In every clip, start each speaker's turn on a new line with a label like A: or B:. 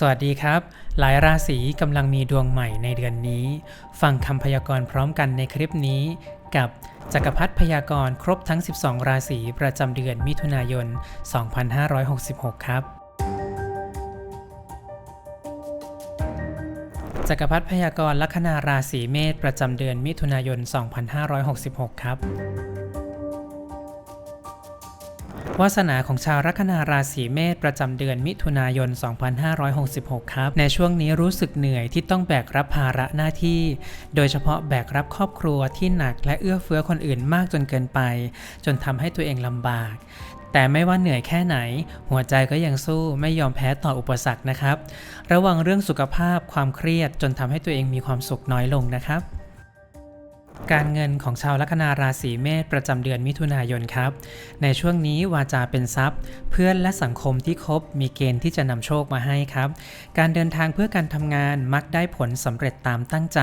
A: สวัสดีครับ หลายราศีกำลังมีดวงใหม่ในเดือนนี้ ฟังคำพยากรณ์พร้อมกันในคลิปนี้ กับจักรพรรดิพยากรณ์ครบทั้ง 12 ราศีประจำเดือนมิถุนายน 2566 ครับ จักรพรรดิพยากรณ์ลัคนาราศีเมษประจำเดือนมิถุนายน 2566 ครับ วาสนาของชาวลัคนาราศีเมษประจำเดือนมิถุนายน 2566 ครับ ในช่วงนี้รู้สึกเหนื่อยที่ต้องแบกรับภาระหน้าที่ โดยเฉพาะแบกรับครอบครัวที่หนักและเอื้อเฟื้อคนอื่นมากจนเกินไป จนทำให้ตัวเองลำบากแต่ไม่ว่าเหนื่อยแค่ไหน หัวใจก็ยังสู้ไม่ยอมแพ้ต่ออุปสรรคนะครับ ระวังเรื่องสุขภาพความเครียดจนทำให้ตัวเองมีความสุขน้อยลงนะครับ การเงินของชาวลัคนาราศีเมษประจำเดือนมิถุนายนครับ ในช่วงนี้วาจาเป็นทรัพย์ เพื่อนและสังคมที่คบมีเกณฑ์ที่จะนำโชคมาให้ครับ การเดินทางเพื่อการทำงานมักได้ผลสำเร็จตามตั้งใจ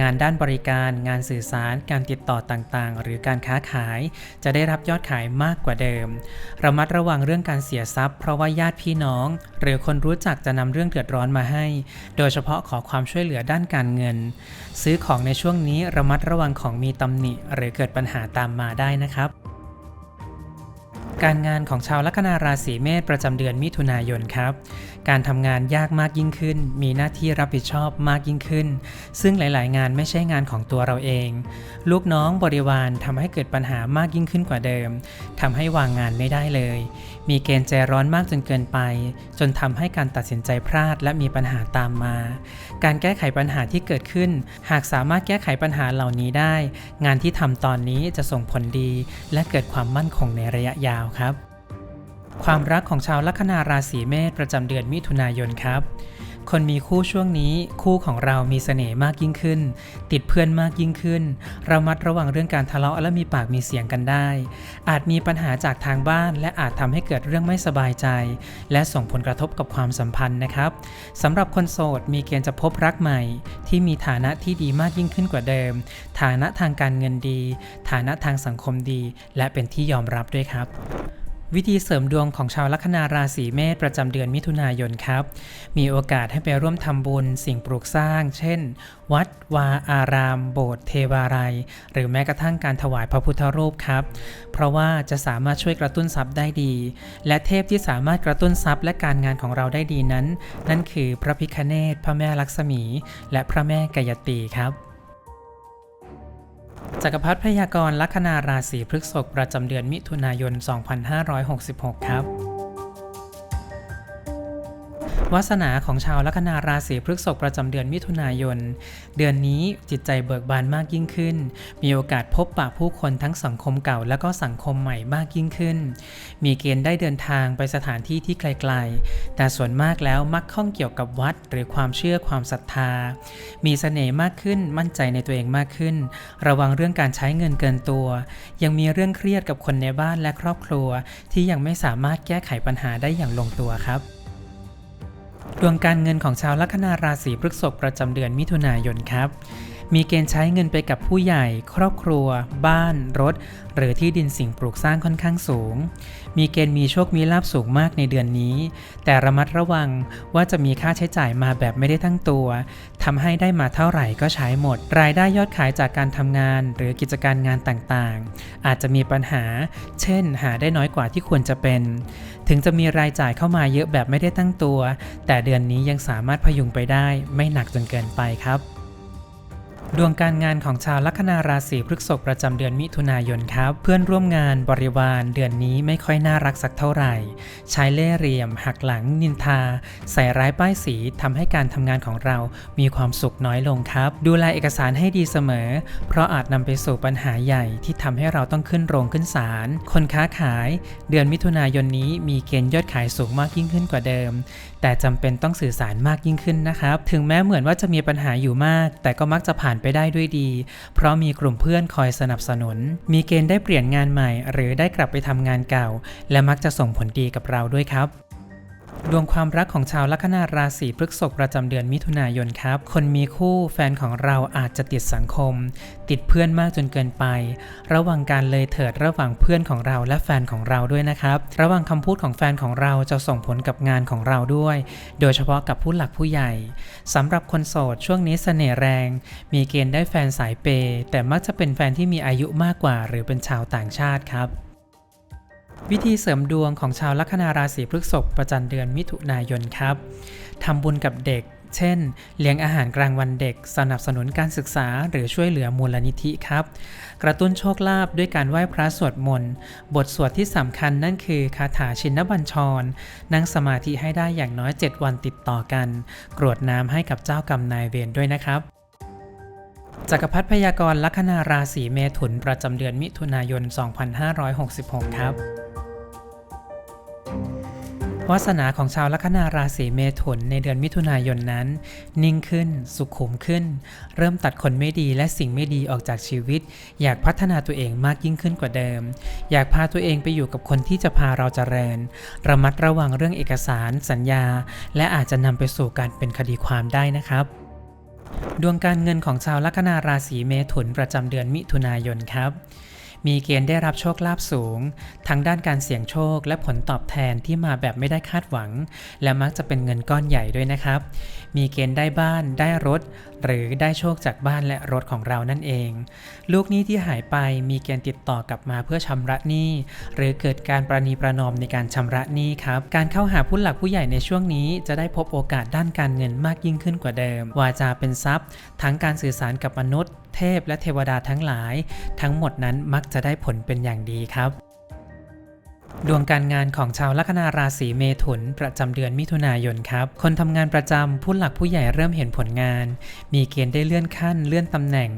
A: งานด้านบริการ งานสื่อสาร การติดต่อต่างๆ หรือการค้าขาย จะได้รับยอดขายมากกว่าเดิม ระมัดระวังเรื่องการเสียทรัพย์ เพราะว่าญาติพี่น้อง หรือคนรู้จักจะนำเรื่องเดือดร้อนมาให้ โดยเฉพาะขอความช่วยเหลือด้านการเงิน ซื้อของในช่วงนี้ระมัดระวังของมีตำหนิหรือเกิดปัญหาตามมาได้นะครับ การงานของชาวลัคนาราศีเมษประจำเดือนมิถุนายนครับ การทำงานยากมากยิ่งขึ้น มีหน้าที่รับผิดชอบมากยิ่งขึ้น ซึ่งหลาย ๆ งานไม่ใช่งานของตัวเราเอง ลูกน้องบริวารทำให้เกิดปัญหามากยิ่งขึ้นกว่าเดิมทำให้วางงานไม่ได้เลย มีเกณฑ์ใจร้อนมากจนเกินไป จนทำให้การตัดสินใจพลาดและมีปัญหาตามมา การแก้ไขปัญหาที่เกิดขึ้น หากสามารถแก้ไขปัญหาเหล่านี้ได้ งานที่ทำตอนนี้จะส่งผลดี และเกิดความมั่นคงในระยะยาวครับ ความรักของชาวลัคนาราศีเมษประจำเดือนมิถุนายนครับ คนมีคู่ช่วงนี้คู่ของเรามีเสน่ห์มากยิ่งขึ้น ติดเพื่อนมากยิ่งขึ้น เรามัดระวังเรื่องการทะเลาะและมีปากมีเสียงกันได้ อาจมีปัญหาจากทางบ้าน และอาจทำให้เกิดเรื่องไม่สบายใจ และส่งผลกระทบกับความสัมพันธ์นะครับสำหรับคนโสดมีเกณฑ์จะพบรักใหม่ ที่มีฐานะที่ดีมากยิ่งขึ้นกว่าเดิม ฐานะทางการเงินดี ฐานะทางสังคมดี และเป็นที่ยอมรับด้วยครับ วิธีเสริมดวงของชาวลัคนาราศีเมษประจำเดือนมิถุนายนครับ มีโอกาสให้ไปร่วมทำบุญสิ่งปลูกสร้าง เช่น วัด วาอาราม โบสถ์เทวาลัย หรือแม้กระทั่งการถวายพระพุทธรูปครับ เพราะว่าจะสามารถช่วยกระตุ้นทรัพย์ได้ดี และเทพที่สามารถกระตุ้นทรัพย์และการงานของเราได้ดีนั้น นั่นคือพระพิคเนศพระแม่ลักษมี และพระแม่กายตีครับ จักรพรรดิพยากรณ์ลัคนาราศีพฤษภประจำเดือนมิถุนายน 2566 ครับ วาสนาของชาวลัคนาราศีพฤษภประจำเดือนมิถุนายน เดือนนี้จิตใจเบิกบานมากยิ่งขึ้น มีโอกาสพบปะผู้คนทั้งสังคมเก่าและก็สังคมใหม่มากยิ่งขึ้น มีเกณฑ์ได้เดินทางไปสถานที่ที่ไกลๆ แต่ส่วนมากแล้วมักข้องเกี่ยวกับวัด หรือความเชื่อความศรัทธา มีเสน่ห์มากขึ้นมั่นใจในตัวเองมากขึ้น ระวังเรื่องการใช้เงินเกินตัว ยังมีเรื่องเครียดกับคนในบ้านและครอบครัว ที่ยังไม่สามารถแก้ไขปัญหาได้อย่างลงตัวครับ ดวงการเงินของชาวลัคนาราศีพฤษภประจำเดือนมิถุนายนครับ มีเกณฑ์ใช้เงินไปกับผู้ใหญ่ ครอบครัว บ้าน รถ หรือที่ดินสิ่งปลูกสร้างค่อนข้างสูง มีเกณฑ์มีโชคมีลาบสูงมากในเดือนนี้ แต่ระมัดระวังว่าจะมีค่าใช้จ่ายมาแบบไม่ได้ตั้งตัวทำให้ได้มาเท่าไหร่ก็ใช้หมด รายได้ยอดขายจากการทำงาน หรือกิจการงานต่างๆ อาจจะมีปัญหา เช่น หาได้น้อยกว่าที่ควรจะเป็น ถึงจะมีรายจ่ายเข้ามาเยอะแบบไม่ได้ตั้งตัว แต่เดือนนี้ยังสามารถพยุงไปได้ ไม่หนักจนเกินไปครับ ดวงการงานของชาวลัคนาราศีพฤษภประจำเดือนมิถุนายนครับ เพื่อนร่วมงานบริวารเดือนนี้ไม่ค่อยน่ารักสักเท่าไหร่ ใช้เล่ห์เหลี่ยม หักหลัง นินทา ใส่ร้ายป้ายสีทำให้การทำงานของเรามีความสุขน้อยลงครับ ดูแลเอกสารให้ดีเสมอ เพราะอาจนำไปสู่ปัญหาใหญ่ที่ทำให้เราต้องขึ้นโรงขึ้นศาลคนค้าขาย เดือนมิถุนายนนี้มีเกณฑ์ยอดขายสูงมากยิ่งขึ้นกว่าเดิม แต่จำเป็นต้องสื่อสารมากยิ่งขึ้นนะครับ ถึงแม้เหมือนว่าจะมีปัญหาอยู่มาก แต่ก็มักจะผ่านไปได้ด้วยดี เพราะมีกลุ่มเพื่อนคอยสนับสนุน มีเกณฑ์ได้เปลี่ยนงานใหม่ หรือได้กลับไปทำงานเก่า และมักจะส่งผลดีกับเราด้วยครับ ดวงความรักของชาวลัคนาราศีพฤษภประจำเดือนมิถุนายนครับ คนมีคู่แฟนของเราอาจจะติดสังคม ติดเพื่อนมากจนเกินไป ระวังการเลยเถิดระหว่างเพื่อนของเราและแฟนของเราด้วยนะครับ ระวังคำพูดของแฟนของเราจะส่งผลกับงานของเราด้วย โดยเฉพาะกับผู้หลักผู้ใหญ่สำหรับคนโสดช่วงนี้เสน่ห์แรง มีเกณฑ์ได้แฟนสายเปย์แต่มักจะเป็นแฟนที่มีอายุมากกว่า หรือเป็นชาวต่างชาติครับ วิธีเสริมดวงของชาวลัคนาราศีพฤษภประจำเดือนมิถุนายนครับทำบุญกับเด็ก เช่น เลี้ยงอาหารกลางวันเด็ก สนับสนุนการศึกษาหรือช่วยเหลือมูลนิธิครับ กระตุ้นโชคลาภด้วยการไหว้พระสวดมนต์ บทสวดที่สำคัญนั่นคือคาถาชินบัญชร นั่งสมาธิให้ได้อย่างน้อย 7 วันติดต่อกัน กรวดน้ำให้กับเจ้ากรรมนายเวรด้วยนะครับจักรพรรดิพยากรลัคนาราศีเมถุนประจำเดือนมิถุนายน 2566 ครับ วาสนาของชาวลัคนาราศีเมถุนในเดือนมิถุนายนนั้น นิ่งขึ้น สุขุมขึ้น เริ่มตัดคนไม่ดีและสิ่งไม่ดีออกจากชีวิต อยากพัฒนาตัวเองมากยิ่งขึ้นกว่าเดิม อยากพาตัวเองไปอยู่กับคนที่จะพาเราเจริญ ระมัดระวังเรื่องเอกสาร สัญญา และอาจจะนำไปสู่การเป็นคดีความได้นะครับดวงการเงินของชาวลัคนาราศีเมถุนประจำเดือนมิถุนายนครับ มีเกณฑ์ได้รับโชคลาภสูง ทั้งด้านการเสี่ยงโชคและผลตอบแทนที่มาแบบไม่ได้คาดหวัง และมักจะเป็นเงินก้อนใหญ่ด้วยนะครับ มีเกณฑ์ได้บ้านได้รถ หรือได้โชคจากบ้านและรถของเรานั่นเอง ลูกหนี้ที่หายไปมีเกณฑ์ติดต่อกลับมาเพื่อชำระหนี้ หรือเกิดการประนีประนอมในการชำระหนี้ครับ การเข้าหาผู้หลักผู้ใหญ่ในช่วงนี้ จะได้พบโอกาสด้านการเงินมากยิ่งขึ้นกว่าเดิม วาจาเป็นทรัพย์ ทั้งการสื่อสารกับมนุษย์ เทพและเทวดาทั้งหลาย ทั้งหมดนั้นมักจะได้ผลเป็นอย่างดีครับ ดวงการงานของชาวลัคนาราศีเมถุน ประจำเดือนมิถุนายนครับ คนทำงานประจำผู้หลักผู้ใหญ่เริ่มเห็นผลงาน มีเกณฑ์ได้เลื่อนขั้นเลื่อนตำแหน่ง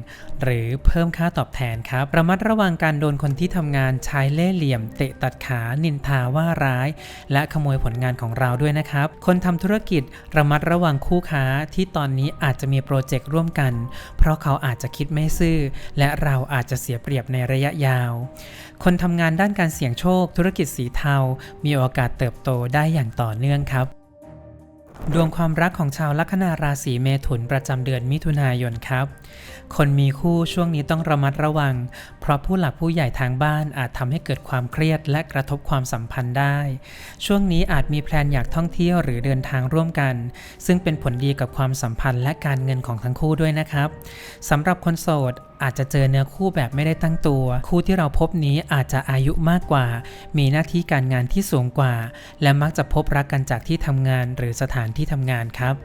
A: หรือเพิ่มค่าตอบแทนครับ ระมัดระวังการโดนคนที่ทำงานใช้เล่ห์เหลี่ยม เตะตัดขา นินทาว่าร้าย และขโมยผลงานของเราด้วยนะครับ คนทำธุรกิจระมัดระวังคู่ค้าที่ตอนนี้อาจจะมีโปรเจกต์ร่วมกัน เพราะเขาอาจจะคิดไม่ซื่อ และเราอาจจะเสียเปรียบในระยะยาว คนทำงานด้านการเสี่ยงโชค ธุรกิจสีเทา มีโอกาสเติบโตได้อย่างต่อเนื่องครับ ดวงความรักของชาวลัคนาราศีเมถุนประจำเดือนมิถุนายนครับ คนมีคู่ช่วงนี้ต้องระมัดระวัง เพราะผู้หลักผู้ใหญ่ทางบ้านอาจทำให้เกิดความเครียดและกระทบความสัมพันธ์ได้ ช่วงนี้อาจมีแพลนอยากท่องเที่ยวหรือเดินทางร่วมกัน ซึ่งเป็นผลดีกับความสัมพันธ์และการเงินของทั้งคู่ด้วยนะครับสำหรับคนโสดอาจจะเจอเนื้อคู่แบบไม่ได้ตั้งตัว คู่ที่เราพบนี้อาจจะอายุมากกว่า มีหน้าที่การงานที่สูงกว่า และมักจะพบรักกันจากที่ทำงานหรือสถานที่ทำงานครับ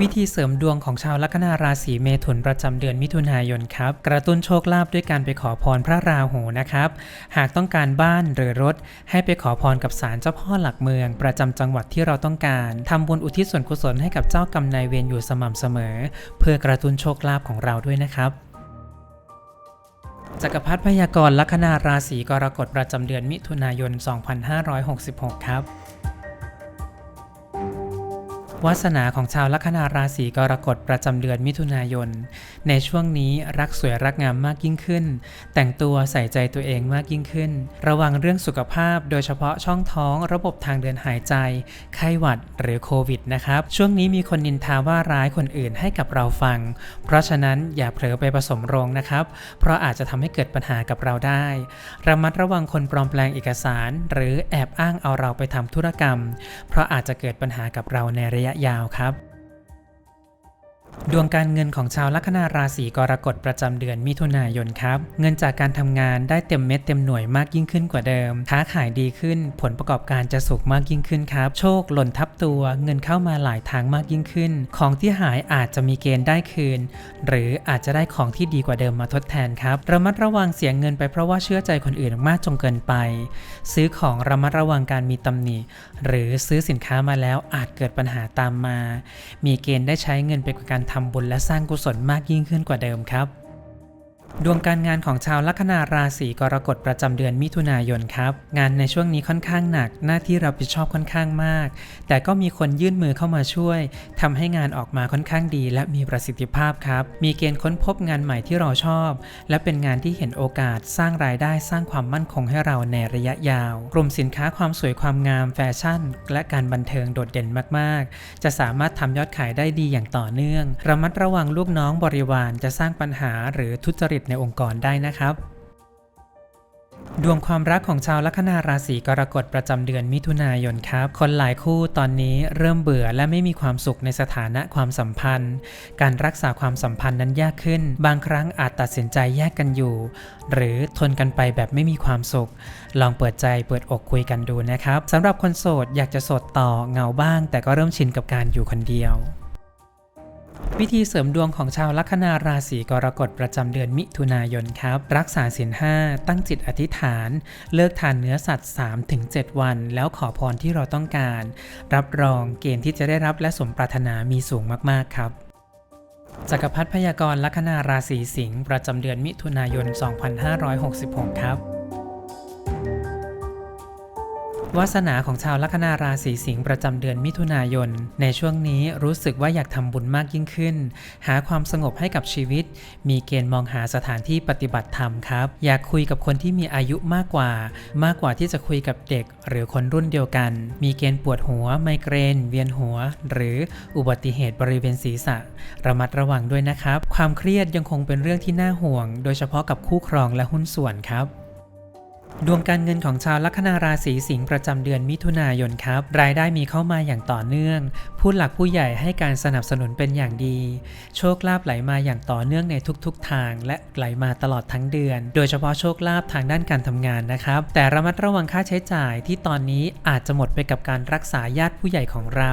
A: วิธีเสริมดวงของชาวลัคนาราศีเมถุนประจำเดือนมิถุนายนครับ กระตุ้นโชคลาภด้วยการไปขอพรพระราหูนะครับ หากต้องการบ้านหรือรถ ให้ไปขอพรกับศาลเจ้าพ่อหลักเมือง ประจำจังหวัดที่เราต้องการทำบุญอุทิศส่วนกุศลให้กับเจ้ากรรมนายเวรอยู่สม่ำเสมอ เพื่อกระตุ้นโชคลาภของเราด้วยนะครับ จักรพรรดิพยากรลัคนาราศีกรกฎประจำเดือนมิถุนายน 2566 ครับ วาสนาของชาวลัคนาราศีกรกฎประจำเดือนมิถุนายน ในช่วงนี้รักสวยรักงามมากยิ่งขึ้น แต่งตัวใส่ใจตัวเองมากยิ่งขึ้น ระวังเรื่องสุขภาพโดยเฉพาะช่องท้องระบบทางเดินหายใจ ไข้หวัดหรือโควิดนะครับ ช่วงนี้มีคนนินทาว่าร้ายคนอื่นให้กับเราฟัง เพราะฉะนั้นอย่าเผลอไปผสมโรงนะครับ เพราะอาจจะทำให้เกิดปัญหากับเราได้ ระมัดระวังคนปลอมแปลงเอกสาร หรือแอบอ้างเอาเราไปทำธุรกรรม เพราะอาจจะเกิดปัญหากับเราในระยะยาวครับ ดวงการเงินของชาวลัคนาราศีกรกฎประจำเดือนมิถุนายนครับ เงินจากการทำงานได้เต็มเม็ดเต็มหน่วยมากยิ่งขึ้นกว่าเดิม ค้าขายดีขึ้น ผลประกอบการจะสุขมากยิ่งขึ้นครับ โชคหล่นทับตัว เงินเข้ามาหลายทางมากยิ่งขึ้น ของที่หายอาจจะมีเกณฑ์ได้คืน หรืออาจจะได้ของที่ดีกว่าเดิมมาทดแทนครับระมัดระวังเสียเงินไปเพราะว่าเชื่อใจคนอื่นมากจนเกินไป ซื้อของระมัดระวังการมีตำหนิ หรือซื้อสินค้ามาแล้วอาจเกิดปัญหาตามมา มีเกณฑ์ได้ใช้เงินไปกับการทำบุญและสร้างกุศลมากยิ่งขึ้นกว่าเดิมครับ ดวงการงานของชาวลัคนาราศีกรกฎประจำเดือนมิถุนายนครับ งานในช่วงนี้ค่อนข้างหนัก หน้าที่รับผิดชอบค่อนข้างมาก แต่ก็มีคนยื่นมือเข้ามาช่วยทำให้งานออกมาค่อนข้างดี และมีประสิทธิภาพครับ มีเกณฑ์ค้นพบงานใหม่ที่เราชอบ และเป็นงานที่เห็นโอกาสสร้างรายได้สร้างความมั่นคงให้เราในระยะยาว กลุ่มสินค้าความสวยความงามแฟชั่น และการบันเทิงโดดเด่นมากๆ จะสามารถทำยอดขายได้ดีอย่างต่อเนื่อง ระมัดระวังลูกน้องบริวารจะสร้างปัญหาหรือทุจริตในองค์กรได้นะครับ ดวงความรักของชาวลัคนาราศีกรกฎประจำเดือนมิถุนายนครับ คนหลายคู่ตอนนี้เริ่มเบื่อและไม่มีความสุขในสถานะความสัมพันธ์ การรักษาความสัมพันธ์นั้นยากขึ้น บางครั้งอาจตัดสินใจแยกกันอยู่ หรือทนกันไปแบบไม่มีความสุข ลองเปิดใจเปิดอกคุยกันดูนะครับสำหรับคนโสดอยากจะโสดต่อเหงาบ้าง แต่ก็เริ่มชินกับการอยู่คนเดียว วิธีเสริมดวงของชาวลัคนาราศีกรกฎประจำเดือนมิถุนายนครับ รักษาศีลห้าตั้งจิตอธิษฐาน เลิกทานเนื้อสัตว์ 3-7 วัน แล้วขอพรที่เราต้องการ รับรองเกณฑ์ที่จะได้รับและสมปรารถนามีสูงมากๆครับจักรพรรดิพยากรลัคนาราศีสิงห์ประจำเดือนมิถุนายน 2566 ครับ วาสนาของชาวลัคนาราศีสิงห์ประจำเดือนมิถุนายน ในช่วงนี้รู้สึกว่าอยากทำบุญมากยิ่งขึ้น หาความสงบให้กับชีวิต มีเกณฑ์มองหาสถานที่ปฏิบัติธรรมครับ อยากคุยกับคนที่มีอายุมากกว่า มากกว่าที่จะคุยกับเด็ก หรือคนรุ่นเดียวกัน มีเกณฑ์ปวดหัว ไมเกรน เวียนหัว หรืออุบัติเหตุบริเวณศีรษะ ระมัดระวังด้วยนะครับ ความเครียดยังคงเป็นเรื่องที่น่าห่วง โดยเฉพาะกับคู่ครองและหุ้นส่วนครับ ดวงการเงินของชาวลัคนาราศีสิงห์ประจำเดือนมิถุนายนครับ รายได้มีเข้ามาอย่างต่อเนื่อง ผู้หลักผู้ใหญ่ให้การสนับสนุนเป็นอย่างดี โชคลาภไหลมาอย่างต่อเนื่องในทุกๆทาง และไหลมาตลอดทั้งเดือน โดยเฉพาะโชคลาภทางด้านการทำงานนะครับ แต่ระมัดระวังค่าใช้จ่ายที่ตอนนี้อาจจะหมดไปกับการรักษาญาติผู้ใหญ่ของเรา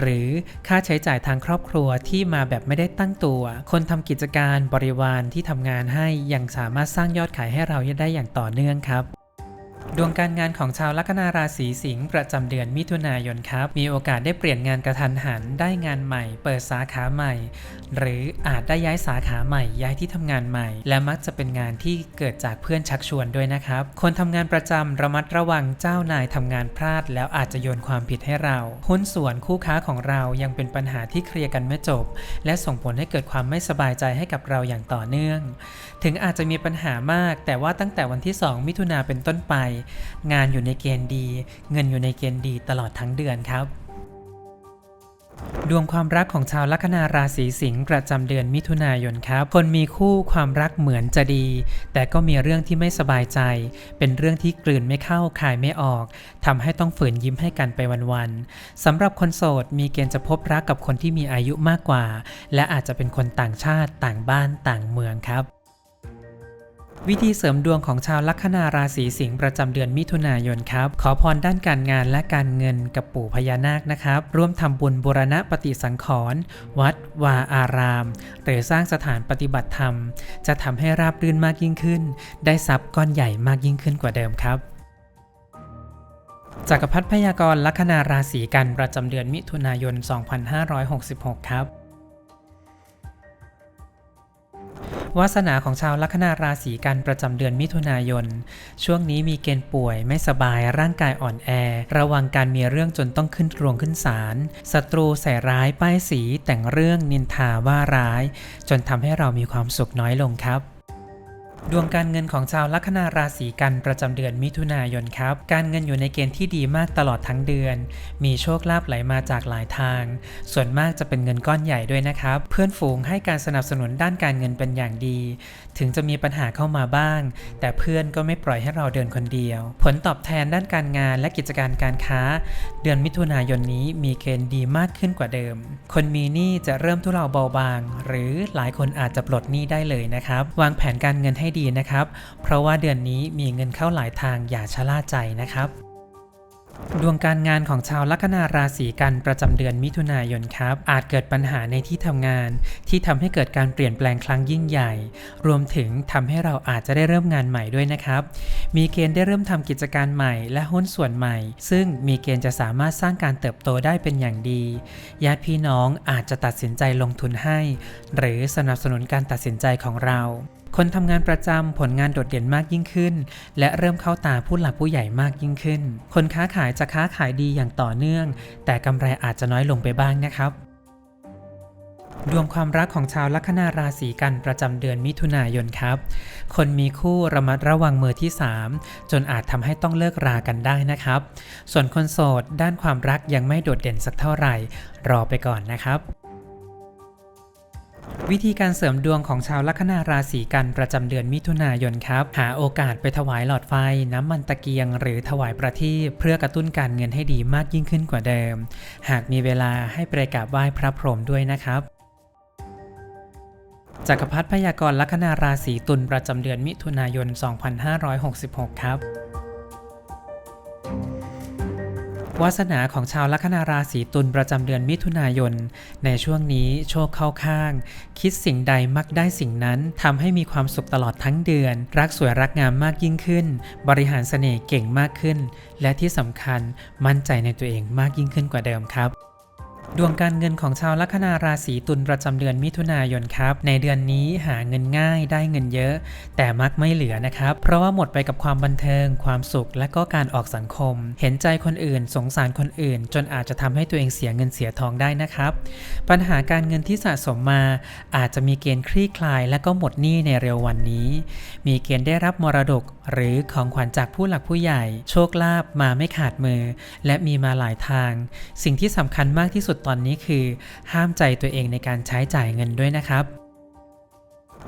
A: หรือค่าใช้จ่ายทางครอบครัวที่มาแบบไม่ได้ตั้งตัว คนทำกิจการบริวารที่ทำงานให้ยังสามารถสร้างยอดขายให้เราได้อย่างต่อเนื่องครับ ดวงการงานของชาวลัคนาราศีสิงห์ประจำเดือนมิถุนายนครับ มีโอกาสได้เปลี่ยนงานกระทันหัน ได้งานใหม่ เปิดสาขาใหม่ หรืออาจได้ย้ายสาขาใหม่ย้ายที่ทำงานใหม่ และมักจะเป็นงานที่เกิดจากเพื่อนชักชวนด้วยนะครับ คนทำงานประจำระมัดระวังเจ้านายทำงานพลาด แล้วอาจจะโยนความผิดให้เรา หุ้นส่วนคู่ค้าของเรายังเป็นปัญหาที่เคลียร์กันไม่จบ และส่งผลให้เกิดความไม่สบายใจให้กับเราอย่างต่อเนื่อง ถึงอาจจะมีปัญหามาก แต่ว่าตั้งแต่วันที่ 2 มิถุนาเป็นต้นไป งานอยู่ในเกณฑ์ดี เงินอยู่ในเกณฑ์ดีตลอดทั้งเดือนครับ ดวงความรักของชาวลัคนาราศีสิงห์ประจำเดือนมิถุนายนครับ คนมีคู่ความรักเหมือนจะดี แต่ก็มีเรื่องที่ไม่สบายใจ เป็นเรื่องที่กลืนไม่เข้าคายไม่ออกทำให้ต้องฝืนยิ้มให้กันไปวันๆสำหรับคนโสดมีเกณฑ์จะพบรักกับคนที่มีอายุมากกว่า และอาจจะเป็นคนต่างชาติต่างบ้านต่างเมืองครับ วิธีเสริมดวงของชาวลัคนาราศีสิงห์ประจำเดือนมิถุนายนครับ ขอพรด้านการงานและการเงินกับปู่พญานาคนะครับ ร่วมทำบุญบูรณะปฏิสังขรณ์วัด วาอาราม หรือสร้างสถานปฏิบัติธรรม จะทำให้ราบรื่นมากยิ่งขึ้น ได้ทรัพย์ก้อนใหญ่มากยิ่งขึ้นกว่าเดิมครับจักรพรรดิพยากรณ์ลัคนาราศีกันประจำเดือนมิถุนายน 2566 ครับ วาสนาของชาวลัคนาราศีกันประจำเดือนมิถุนายน ช่วงนี้มีเกณฑ์ป่วยไม่สบายร่างกายอ่อนแอ ระวังการมีเรื่องจนต้องขึ้นโรงขึ้นศาลศัตรูใส่ร้ายป้ายสีแต่งเรื่องนินทาว่าร้าย จนทำให้เรามีความสุขน้อยลงครับ ดวงการเงินของชาวลัคนาราศีกันประจำเดือนมิถุนายนครับ การเงินอยู่ในเกณฑ์ที่ดีมากตลอดทั้งเดือน มีโชคลาภไหลมาจากหลายทาง ส่วนมากจะเป็นเงินก้อนใหญ่ด้วยนะครับ เพื่อนฝูงให้การสนับสนุนด้านการเงินเป็นอย่างดี ถึงจะมีปัญหาเข้ามาบ้าง แต่เพื่อนก็ไม่ปล่อยให้เราเดินคนเดียว ผลตอบแทนด้านการงานและกิจการการค้า เดือนมิถุนายนนี้มีเกณฑ์ดีมากขึ้นกว่าเดิม คนมีหนี้จะเริ่มทุเลาเบาบาง หรือหลายคนอาจจะปลดหนี้ได้เลยนะครับ วางแผนการเงินใหให้ดีนะครับ เพราะว่าเดือนนี้มีเงินเข้าหลายทางอย่าชะล่าใจนะครับ ดวงการงานของชาวลัคนาราศีกันประจำเดือนมิถุนายนครับ อาจเกิดปัญหาในที่ทำงาน ที่ทำให้เกิดการเปลี่ยนแปลงครั้งยิ่งใหญ่ รวมถึงทำให้เราอาจจะได้เริ่มงานใหม่ด้วยนะครับ มีเกณฑ์ได้เริ่มทำกิจการใหม่และหุ้นส่วนใหม่ ซึ่งมีเกณฑ์จะสามารถสร้างการเติบโตได้เป็นอย่างดีญาติพี่น้องอาจจะตัดสินใจลงทุนให้ หรือสนับสนุนการตัดสินใจของเรา คนทำงานประจำผลงานโดดเด่นมากยิ่งขึ้น และเริ่มเข้าตาผู้หลักผู้ใหญ่มากยิ่งขึ้น คนค้าขายจะค้าขายดีอย่างต่อเนื่อง แต่กำไรอาจจะน้อยลงไปบ้างนะครับดวงความรักของชาวลัคนาราศีกันประจำเดือนมิถุนายนครับ คนมีคู่ระมัดระวังมือที่ 3 จนอาจทำให้ต้องเลิกรากันได้นะครับ ส่วนคนโสดด้านความรักยังไม่โดดเด่นสักเท่าไหร่ รอไปก่อนนะครับ วิธีการเสริมดวงของชาวลัคนาราศีกันประจำเดือนมิถุนายนครับ หาโอกาสไปถวายหลอดไฟ น้ำมันตะเกียง หรือถวายประทีปเพื่อกระตุ้นการเงินให้ดีมากยิ่งขึ้นกว่าเดิม หากมีเวลาให้ไปกราบไหว้พระพรหมด้วยนะครับจักรพรรดิพยากรณ์ลัคนาราศีตุลประจำเดือนมิถุนายน 2566 ครับ วาสนาของชาวลัคนาราศีตุลประจำเดือนมิถุนายน ในช่วงนี้โชคเข้าข้าง คิดสิ่งใดมักได้สิ่งนั้นทำให้มีความสุขตลอดทั้งเดือน รักสวยรักงามมากยิ่งขึ้น บริหารเสน่ห์เก่งมากขึ้น และที่สำคัญมั่นใจในตัวเองมากยิ่งขึ้นกว่าเดิมครับ ดวงการเงินของชาวลัคนาราศีตุลประจำเดือนมิถุนายนครับ ในเดือนนี้หาเงินง่ายได้เงินเยอะ แต่มักไม่เหลือนะครับ เพราะว่าหมดไปกับความบันเทิง ความสุขและก็การออกสังคม เห็นใจคนอื่น สงสารคนอื่น จนอาจจะทำให้ตัวเองเสียเงินเสียทองได้นะครับ ปัญหาการเงินที่สะสมมา อาจจะมีเกณฑ์คลี่คลาย และก็หมดหนี้ในเร็ววันนี้ มีเกณฑ์ได้รับมรดก หรือของขวัญจากผู้หลักผู้ใหญ่ โชคลาภมาไม่ขาดมือ และมีมาหลายทาง สิ่งที่สำคัญมากที่สุดตอนนี้คือ ห้ามใจตัวเองในการใช้จ่ายเงินด้วยนะครับ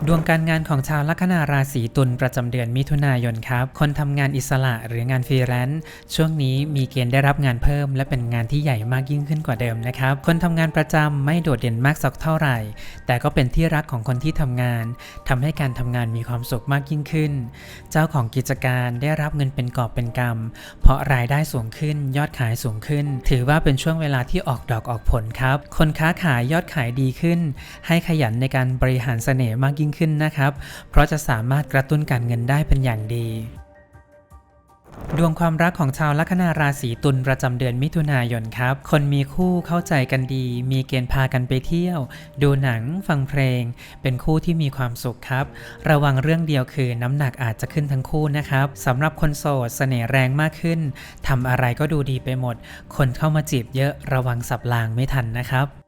A: ดวงการงานของชาวลัคนาราศีตุลประจำเดือนมิถุนายนครับ คนทำงานอิสระหรืองานฟรีแลนซ์ช่วงนี้มีเกณฑ์ได้รับงานเพิ่ม และเป็นงานที่ใหญ่มากยิ่งขึ้นกว่าเดิมนะครับ คนทำงานประจำไม่โดดเด่นมากสักเท่าไหร่ แต่ก็เป็นที่รักของคนที่ทำงานทำให้การทำงานมีความสุขมากยิ่งขึ้น เจ้าของกิจการได้รับเงินเป็นกอบเป็นกำเพราะรายได้สูงขึ้น ยอดขายสูงขึ้น ถือว่าเป็นช่วงเวลาที่ออกดอกออกผลครับ คนค้าขายยอดขายดีขึ้น ให้ขยันในการบริหารเสน่ห์มากยิ่งขึ้นนะครับ เพราะจะสามารถกระตุ้นการเงินได้เป็นอย่างดี ดวงความรักของชาวลัคนาราศีตุลประจำเดือนมิถุนายนครับ คนมีคู่เข้าใจกันดี มีเกณฑ์พากันไปเที่ยว ดูหนัง ฟังเพลง เป็นคู่ที่มีความสุขครับ ระวังเรื่องเดียวคือน้ำหนักอาจจะขึ้นทั้งคู่นะครับสำหรับคนโสดเสน่ห์แรงมากขึ้นทำอะไรก็ดูดีไปหมด คนเข้ามาจีบเยอะระวังสับลางไม่ทันนะครับ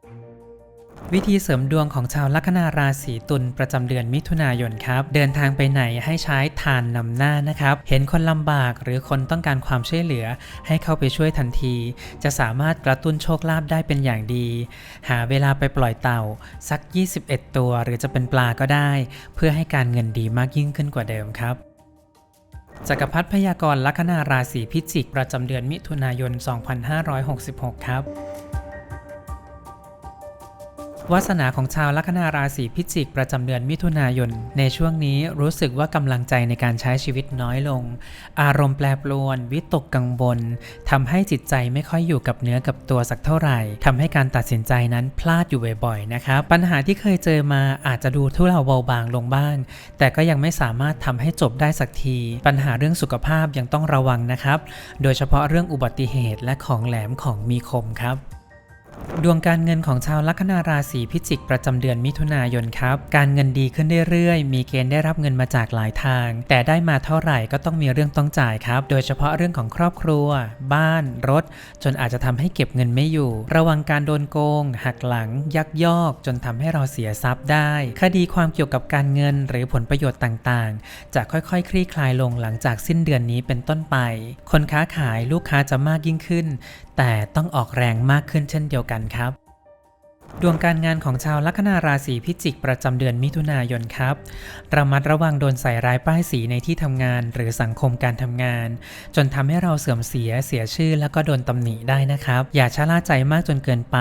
A: วิธีเสริมดวงของชาวลัคนาราศีตุลประจำเดือนมิถุนายนครับ เดินทางไปไหนให้ใช้ทานนำหน้านะครับ เห็นคนลำบากหรือคนต้องการความช่วยเหลือ ให้เข้าไปช่วยทันที จะสามารถกระตุ้นโชคลาภได้เป็นอย่างดี หาเวลาไปปล่อยเต่า สัก 21 ตัวหรือจะเป็นปลาก็ได้ เพื่อให้การเงินดีมากยิ่งขึ้นกว่าเดิมครับจักรพรรดิพยากรลัคนาราศีพิจิกประจำเดือนมิถุนายน 2566 ครับ วาสนาของชาวลัคนาราศีพิจิก ประจำเดือนมิถุนายน ในช่วงนี้รู้สึกว่ากำลังใจในการใช้ชีวิตน้อยลง อารมณ์แปรปรวน วิตกกังวลทำให้จิตใจไม่ค่อยอยู่กับเนื้อกับตัวสักเท่าไหร่ทำให้การตัดสินใจนั้นพลาดอยู่บ่อยๆนะครับปัญหาที่เคยเจอมาอาจจะดูทุเลาเบาบางลงบ้าง แต่ก็ยังไม่สามารถทำให้จบได้สักที ปัญหาเรื่องสุขภาพยังต้องระวังนะครับ โดยเฉพาะเรื่องอุบัติเหตุและของแหลมของมีคมครับ ดวงการเงินของชาวลัคนาราศีพิจิกประจำเดือนมิถุนายนครับ การเงินดีขึ้นเรื่อยๆ มีเกณฑ์ได้รับเงินมาจากหลายทาง แต่ได้มาเท่าไหร่ก็ต้องมีเรื่องต้องจ่ายครับ โดยเฉพาะเรื่องของครอบครัว บ้าน รถ จนอาจจะทำให้เก็บเงินไม่อยู่ ระวังการโดนโกง หักหลัง ยักยอก จนทำให้เราเสียทรัพย์ได้ คดีความเกี่ยวกับการเงินหรือผลประโยชน์ต่างๆ จะค่อยๆ คลี่คลายลงหลังจากสิ้นเดือนนี้เป็นต้นไป คนค้าขายลูกค้าจะมากยิ่งขึ้นแต่ต้องออกแรงมากขึ้นเช่นเดียวกันครับ ดวงการงานของชาวลัคนาราศีพิจิกประจำเดือนมิถุนายนครับ ระมัดระวังโดนใส่ร้ายป้ายสีในที่ทำงานหรือสังคมการทำงาน จนทำให้เราเสื่อมเสียเสียชื่อแล้วก็โดนตำหนิได้นะครับ อย่าชะล่าใจมากจนเกินไป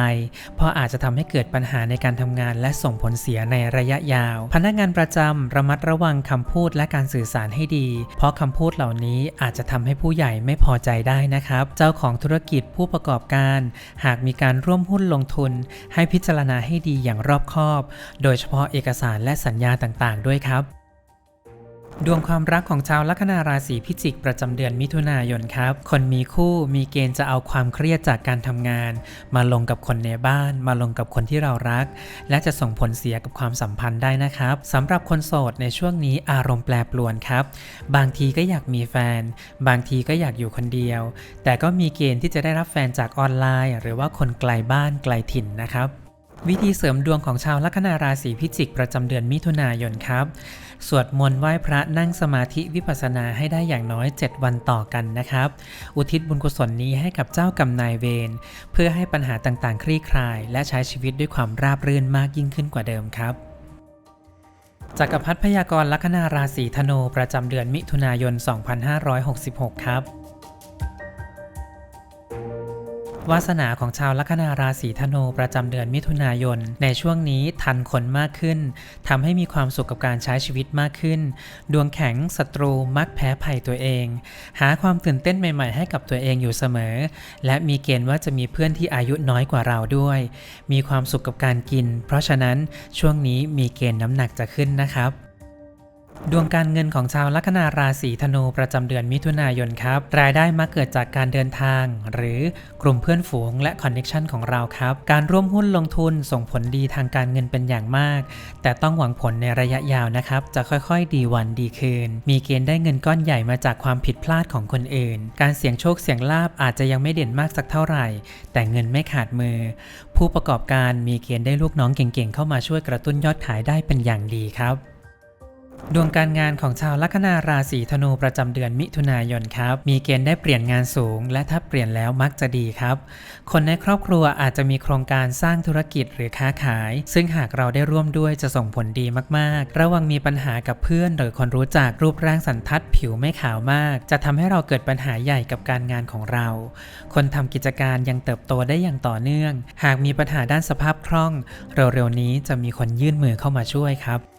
A: เพราะอาจจะทำให้เกิดปัญหาในการทำงานและส่งผลเสียในระยะยาว พนักงานประจำระมัดระวังคำพูดและการสื่อสารให้ดี เพราะคำพูดเหล่านี้อาจจะทำให้ผู้ใหญ่ไม่พอใจได้นะครับ เจ้าของธุรกิจผู้ประกอบการ หากมีการร่วมหุ้นลงทุนให้พิจารณาให้ดีอย่างรอบคอบ โดยเฉพาะเอกสารและสัญญาต่างๆ ด้วยครับ ดวงความรักของชาวลัคนาราศีพิจิกประจำเดือนมิถุนายนครับ คนมีคู่มีเกณฑ์จะเอาความเครียดจากการทำงาน มาลงกับคนในบ้าน มาลงกับคนที่เรารัก และจะส่งผลเสียกับความสัมพันธ์ได้นะครับสำหรับคนโสดในช่วงนี้อารมณ์แปรปรวนครับ บางทีก็อยากมีแฟน บางทีก็อยากอยู่คนเดียว แต่ก็มีเกณฑ์ที่จะได้รับแฟนจากออนไลน์ หรือว่าคนไกลบ้านไกลถิ่นนะครับ วิธีเสริมดวงของชาวลัคนาราศีพิจิกประจำเดือนมิถุนายนครับ สวดมนต์ไหว้พระนั่งสมาธิวิปัสสนาให้ได้อย่างน้อย 7 วันต่อกันนะครับ อุทิศบุญกุศลนี้ให้กับเจ้ากรรมนายเวรเพื่อให้ปัญหาต่างๆ คลี่คลาย และใช้ชีวิตด้วยความราบรื่นมากยิ่งขึ้นกว่าเดิมครับจักรพรรดิพยากรลัคนาราศีธนูประจำเดือนมิถุนายน 2566 ครับ วาสนาของชาวลัคนาราศีธนูประจำเดือนมิถุนายน ในช่วงนี้ทันคนมากขึ้นทำให้มีความสุขกับการใช้ชีวิตมากขึ้น ดวงแข็งศัตรูมักแพ้ภัยตัวเอง หาความตื่นเต้นใหม่ ๆ ให้กับตัวเองอยู่เสมอ และมีเกณฑ์ว่าจะมีเพื่อนที่อายุน้อยกว่าเราด้วย มีความสุขกับการกิน เพราะฉะนั้นช่วงนี้มีเกณฑ์น้ำหนักจะขึ้นนะครับ ดวงการเงินของชาวลัคนาราศีธนูประจำเดือนมิถุนายนครับ รายได้มาเกิดจากการเดินทาง หรือกลุ่มเพื่อนฝูงและคอนเน็ชันของเราครับ การร่วมหุ้นลงทุนส่งผลดีทางการเงินเป็นอย่างมาก แต่ต้องหวังผลในระยะยาวนะครับ จะค่อยๆ ดีวันดีคืน มีเกณฑ์ได้เงินก้อนใหญ่มาจากความผิดพลาดของคนอื่น การเสี่ยงโชคเสี่ยงลาบอาจจะยังไม่เด่นมากสักเท่าไหร่ แต่เงินไม่ขาดมือ ผู้ประกอบการมีเกณฑ์ได้ลูกน้องเก่งๆ เข้ามาช่วยกระตุ้นยอดขายได้เป็นอย่างดีครับ ดวงการงานของชาวลัคนาราศีธนูประจำเดือนมิถุนายนครับ มีเกณฑ์ได้เปลี่ยนงานสูง และถ้าเปลี่ยนแล้วมักจะดีครับ คนในครอบครัวอาจจะมีโครงการสร้างธุรกิจหรือค้าขาย ซึ่งหากเราได้ร่วมด้วยจะส่งผลดีมากๆ ระวังมีปัญหากับเพื่อนหรือคนรู้จักรูปร่างสันทัดผิวไม่ขาวมาก จะทำให้เราเกิดปัญหาใหญ่กับการงานของเรา คนทำกิจการยังเติบโตได้อย่างต่อเนื่อง หากมีปัญหาด้านสภาพคล่อง เร็วๆนี้จะมีคนยื่นมือเข้ามาช่วยครับ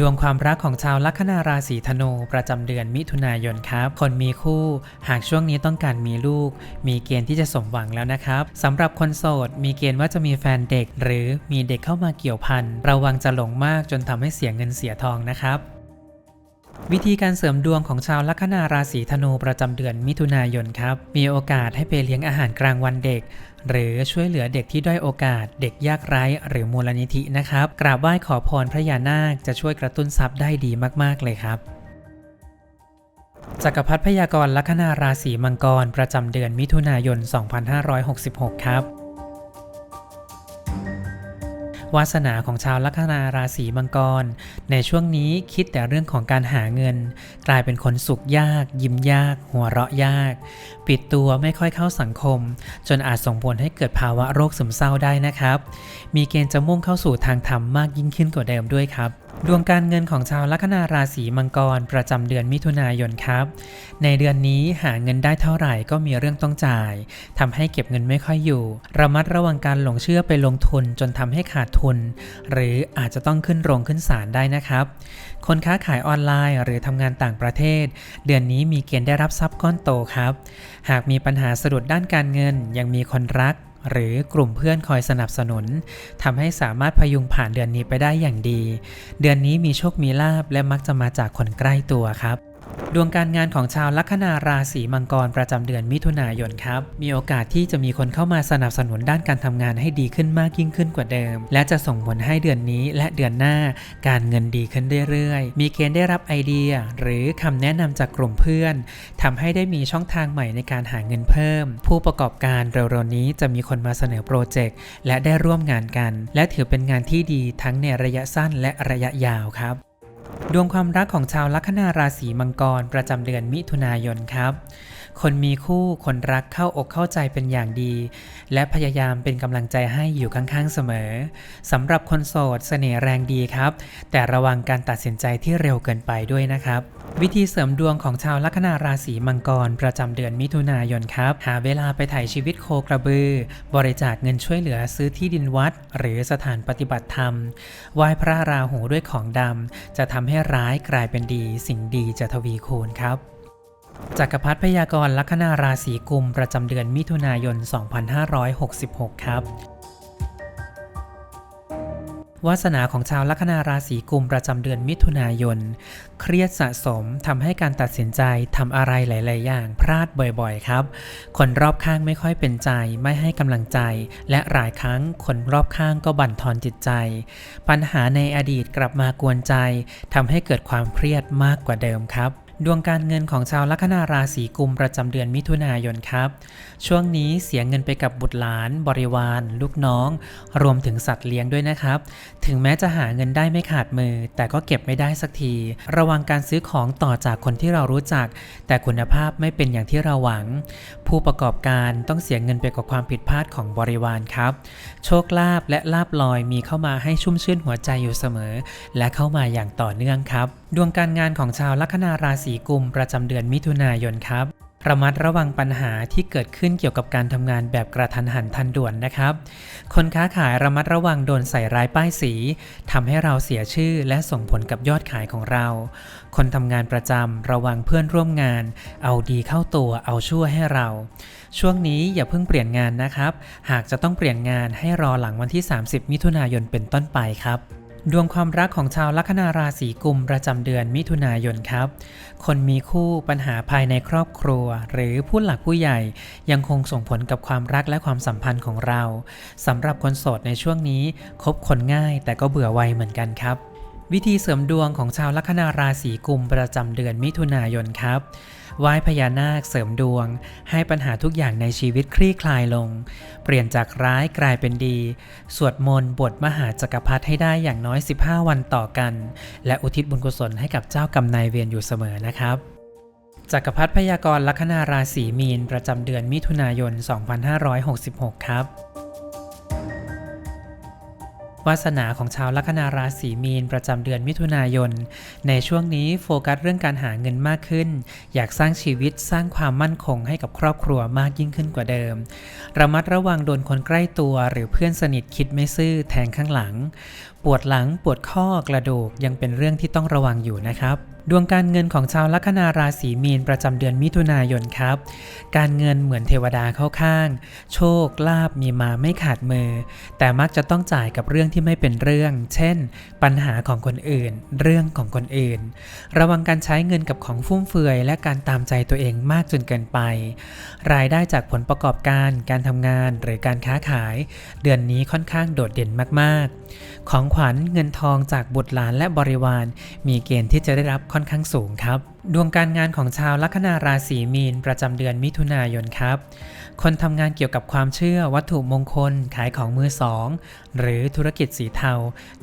A: ดวงความรักของชาวลัคนาราศีธนู ประจำเดือนมิถุนายนครับ คนมีคู่ หากช่วงนี้ต้องการมีลูก มีเกณฑ์ที่จะสมหวังแล้วนะครับสำหรับคนโสด มีเกณฑ์ว่าจะมีแฟนเด็ก หรือมีเด็กเข้ามาเกี่ยวพันระวังจะหลงมากจนทำให้เสียเงินเสียทองนะครับ วิธีการเสริมดวงของชาวลัคนาราศีธนูประจำเดือนมิถุนายนครับ มีโอกาสให้ไปเลี้ยงอาหารกลางวันเด็ก หรือช่วยเหลือเด็กที่ด้อยโอกาส เด็กยากไร้หรือมูลนิธินะครับ กราบไหว้ขอพรพระยานาคจะช่วยกระตุ้นทรัพย์ได้ดีมากๆเลยครับจักรพรรดิพยากรลัคนาราศีมังกรประจำเดือนมิถุนายน 2566 ครับ วาสนาของชาวลัคนาราศีมังกร ในช่วงนี้คิดแต่เรื่องของการหาเงิน กลายเป็นคนสุขยาก ยิ้มยาก หัวเราะยาก ปิดตัวไม่ค่อยเข้าสังคม จนอาจส่งผลให้เกิดภาวะโรคซึมเศร้าได้นะครับ มีเกณฑ์จะมุ่งเข้าสู่ทางธรรมมากยิ่งขึ้นกว่าเดิมด้วยครับ ดวงการเงินของชาวลัคนาราศีมังกรประจำเดือนมิถุนายนครับ ในเดือนนี้หาเงินได้เท่าไหร่ก็มีเรื่องต้องจ่ายทำให้เก็บเงินไม่ค่อยอยู่ ระมัดระวังการหลงเชื่อไปลงทุนจนทำให้ขาดทุน หรืออาจจะต้องขึ้นโรงขึ้นศาลได้นะครับ คนค้าขายออนไลน์หรือทำงานต่างประเทศ เดือนนี้มีเกณฑ์ได้รับทรัพย์ก้อนโตครับ หากมีปัญหาสะดุดด้านการเงินยังมีคนรัก หรือกลุ่มเพื่อนคอยสนับสนุนทำให้สามารถพยุงผ่านเดือนนี้ไปได้อย่างดี เดือนนี้มีโชคมีลาบและมักจะมาจากคนใกล้ตัวครับ ดวงการงานของชาวลัคนาราศีมังกรประจำเดือนมิถุนายนครับ มีโอกาสที่จะมีคนเข้ามาสนับสนุนด้านการทำงานให้ดีขึ้นมากยิ่งขึ้นกว่าเดิม และจะส่งผลให้เดือนนี้และเดือนหน้า การเงินดีขึ้นเรื่อยๆ มีเกณฑ์ได้รับไอเดีย หรือคำแนะนำจากกลุ่มเพื่อนทำให้ได้มีช่องทางใหม่ในการหาเงินเพิ่ม ผู้ประกอบการเร็วๆนี้จะมีคนมาเสนอโปรเจกต์และได้ร่วมงานกัน และถือเป็นงานที่ดีทั้งในระยะสั้นและระยะยาวครับ ดวงความรักของชาวลัคนาราศีมังกรประจำเดือนมิถุนายนครับ คนมีคู่คนรักเข้าอกเข้าใจเป็นอย่างดี และพยายามเป็นกำลังใจให้อยู่ข้างๆเสมอสำหรับคนโสดเสน่ห์แรงดีครับ แต่ระวังการตัดสินใจที่เร็วเกินไปด้วยนะครับ วิธีเสริมดวงของชาวลัคนาราศีมังกร ประจำเดือนมิถุนายนครับ หาเวลาไปถ่ายชีวิตโคกระบือ บริจาคเงินช่วยเหลือซื้อที่ดินวัด หรือสถานปฏิบัติธรรมไหว้พระราหูด้วยของดำจะทำให้ร้ายกลายเป็นดี สิ่งดีจะทวีคูณครับ จักรพรรดิพยากรลัคนาราศีกุม ประจำเดือนมิถุนายน 2566 ครับ วาสนาของชาวลัคนาราศีกุมประจำเดือนมิถุนายน เครียดสะสมทำให้การตัดสินใจทำอะไรหลาย ๆ อย่างพลาดบ่อย ๆ ครับ คนรอบข้างไม่ค่อยเป็นใจ ไม่ให้กำลังใจ และหลายครั้งคนรอบข้างก็บั่นทอนจิตใจ ปัญหาในอดีตกลับมากวนใจทำให้เกิดความเครียดมากกว่าเดิมครับ ดวงการเงินของชาวลัคนาราศีกุมประจำเดือนมิถุนายนครับ ช่วงนี้เสียเงินไปกับบุตรหลาน บริวาร ลูกน้อง รวมถึงสัตว์เลี้ยงด้วยนะครับ ถึงแม้จะหาเงินได้ไม่ขาดมือ แต่ก็เก็บไม่ได้สักที ระวังการซื้อของต่อจากคนที่เรารู้จัก แต่คุณภาพไม่เป็นอย่างที่เราหวัง ผู้ประกอบการต้องเสียเงินไปกับความผิดพลาดของบริวารครับ โชคลาภและลาบลอยมีเข้ามาให้ชุ่มชื่นหัวใจอยู่เสมอ และเข้ามาอย่างต่อเนื่องครับ ดวงการงานของชาวลัคนาราศีกุมประจำเดือนมิถุนายนครับ ระมัดระวังปัญหาที่เกิดขึ้นเกี่ยวกับการทำงานแบบกระทันหันทันด่วนนะครับ คนค้าขายระมัดระวังโดนใส่ร้ายป้ายสีทำให้เราเสียชื่อและส่งผลกับยอดขายของเรา คนทำงานประจำระวังเพื่อนร่วมงาน เอาดีเข้าตัวเอาชั่วให้เรา ช่วงนี้อย่าเพิ่งเปลี่ยนงานนะครับ หากจะต้องเปลี่ยนงานให้รอหลังวันที่ 30 มิถุนายนเป็นต้นไปครับ ดวงความรักของชาวลัคนาราศีกุมประจำเดือนมิถุนายนครับ คนมีคู่ปัญหาภายในครอบครัว หรือผู้หลักผู้ใหญ่ยังคงส่งผลกับความรักและความสัมพันธ์ของเราสำหรับคนโสดในช่วงนี้คบคนง่ายแต่ก็เบื่อไวเหมือนกันครับ วิธีเสริมดวงของชาวลัคนาราศีกุมประจำเดือนมิถุนายนครับ ไหว้พญานาคเสริมดวง ให้ปัญหาทุกอย่างในชีวิตคลี่คลายลง เปลี่ยนจากร้ายกลายเป็นดี สวดมนต์บทมหาจักรพรรดิให้ได้อย่างน้อย 15 วันต่อกัน และอุทิศบุญกุศลให้กับเจ้ากรรมนายเวรอยู่เสมอนะครับจักรพรรดิพยากรณ์ลัคนาราศีมีนประจำเดือนมิถุนายน 2566 ครับ วาสนาของชาวลัคนาราศีมีนประจำเดือนมิถุนายน ในช่วงนี้โฟกัสเรื่องการหาเงินมากขึ้น อยากสร้างชีวิตสร้างความมั่นคงให้กับครอบครัวมากยิ่งขึ้นกว่าเดิม ระมัดระวังโดนคนใกล้ตัวหรือเพื่อนสนิทคิดไม่ซื่อแทงข้างหลัง ปวดหลังปวดข้อกระดูกยังเป็นเรื่องที่ต้องระวังอยู่นะครับ ดวงการเงินของชาวลัคนาราศีมีนประจำเดือนมิถุนายนครับ การเงินเหมือนเทวดาเข้าข้าง โชคลาภมีมาไม่ขาดมือ แต่มักจะต้องจ่ายกับเรื่องที่ไม่เป็นเรื่อง เช่น ปัญหาของคนอื่น เรื่องของคนอื่น ระวังการใช้เงินกับของฟุ่มเฟือย และการตามใจตัวเองมากจนเกินไป รายได้จากผลประกอบการ การทำงานหรือการค้าขาย เดือนนี้ค่อนข้างโดดเด่นมากๆ ของขวัญเงินทองจากบุตรหลานและบริวาร มีเกณฑ์ที่จะได้รับค่อนข้างสูงครับ ดวงการงานของชาวลัคนาราศีมีนประจำเดือนมิถุนายนครับ คนทำงานเกี่ยวกับความเชื่อวัตถุมงคลขายของมือสอง หรือธุรกิจสีเทา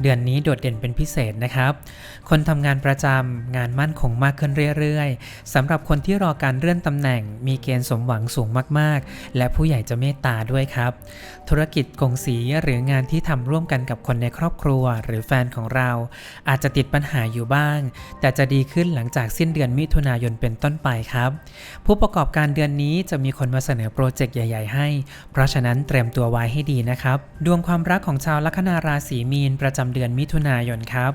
A: เดือนนี้โดดเด่นเป็นพิเศษนะครับ คนทำงานประจำงานมั่นคงมากขึ้นเรื่อยๆสำหรับคนที่รอการเลื่อนตำแหน่ง มีเกณฑ์สมหวังสูงมากๆ และผู้ใหญ่จะเมตตาด้วยครับ ธุรกิจกงสีหรืองานที่ทำร่วมกันกับคนในครอบครัว หรือแฟนของเรา อาจจะติดปัญหาอยู่บ้าง แต่จะดีขึ้นหลังจากสิ้นเดือนมิถุนายนเป็นต้นไปครับ ผู้ประกอบการเดือนนี้จะมีคนมาเสนอโปรเจกต์ใหญ่ ๆ ให้ เพราะฉะนั้นเตรียมตัวไว้ให้ดีนะครับ ดวงความรักของชาวลัคนาราศีมีนประจำเดือนมิถุนายนครับ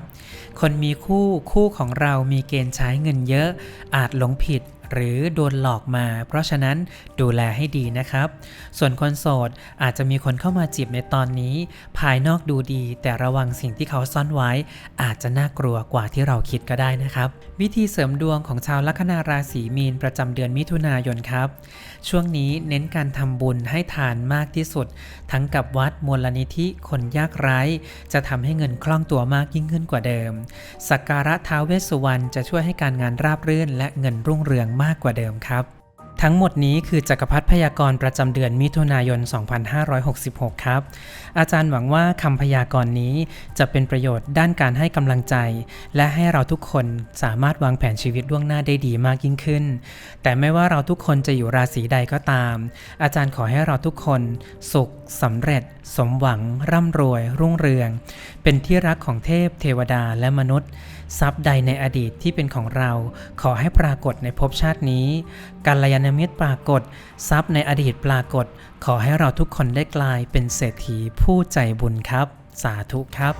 A: คนมีคู่คู่ของเรามีเกณฑ์ใช้เงินเยอะ อาจหลงผิด หรือโดนหลอกมา เพราะฉะนั้นดูแลให้ดีนะครับ ส่วนคนโสดอาจจะมีคนเข้ามาจีบในตอนนี้ ภายนอกดูดี แต่ระวังสิ่งที่เขาซ่อนไว้ อาจจะน่ากลัวกว่าที่เราคิดก็ได้นะครับ วิธีเสริมดวงของชาวลัคนาราศีมีนประจำเดือนมิถุนายนครับ ช่วงนี้เน้นการทำบุญให้ทานมากที่สุด ทั้งกับวัดมูลนิธิคนยากไร้ จะทำให้เงินคล่องตัวมากยิ่งขึ้นกว่าเดิม สักการะท้าวเวสสุวรรณจะช่วยให้การงานราบรื่นและเงินรุ่งเรืองมากกว่าเดิมครับ ทั้งหมดนี้คือจักรพรรดิพยากรณ์ประจำเดือนมิถุนายน 2566 ครับ อาจารย์หวังว่าคำพยากรณ์นี้จะเป็นประโยชน์ด้านการให้กำลังใจ และให้เราทุกคนสามารถวางแผนชีวิตล่วงหน้าได้ดีมากยิ่งขึ้น แต่ไม่ว่าเราทุกคนจะอยู่ราศีใดก็ตาม อาจารย์ขอให้เราทุกคน สุขสำเร็จ สมหวัง ร่ำรวย รุ่งเรือง เป็นที่รักของเทพ เทวดาและมนุษย์ ทรัพย์ใดในอดีตที่เป็นของเราขอให้ปรากฏในภพชาตินี้กัลยาณมิตรปรากฏ ทรัพย์ในอดีตปรากฏ ขอให้เราทุกคนได้กลายเป็นเศรษฐีผู้ใจบุญครับ สาธุครับ